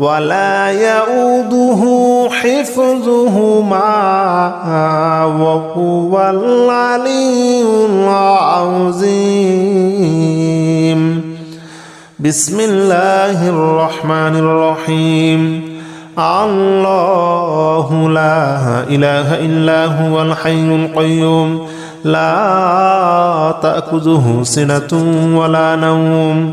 ولا يؤوده حفظهما وهو العلي العظيم. بسم الله الرحمن الرحيم. الله لا إله إلا هو الحي القيوم. لا تأخذه سنة ولا نوم.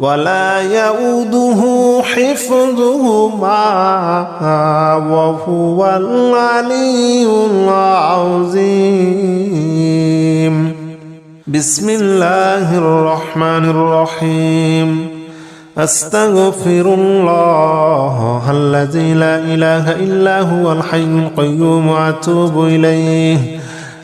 ولا يؤوده حفظهما وهو العلي العظيم. بسم الله الرحمن الرحيم. أستغفر الله الذي لا إله إلا هو الحي القيوم وأتوب إليه.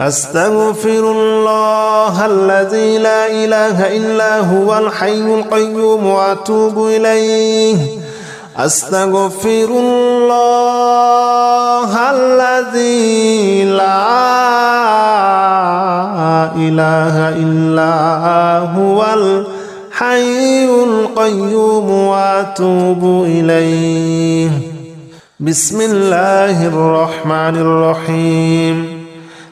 أستغفر الله الذي لا إله إلا هو الحي القيوم وأتوب إليه. أستغفر الله الذي لا إله إلا هو الحي القيوم وأتوب إليه. بسم الله الرحمن الرحيم.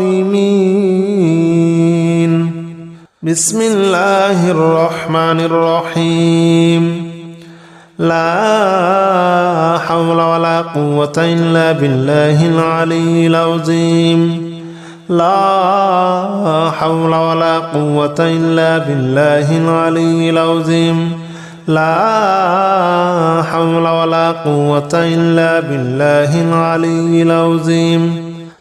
الظالمين. بسم الله الرحمن الرحيم. لا حول ولا قوة إلا بالله العلي العظيم. لا حول ولا قوة إلا بالله العلي العظيم. لا حول ولا قوة إلا بالله العلي العظيم.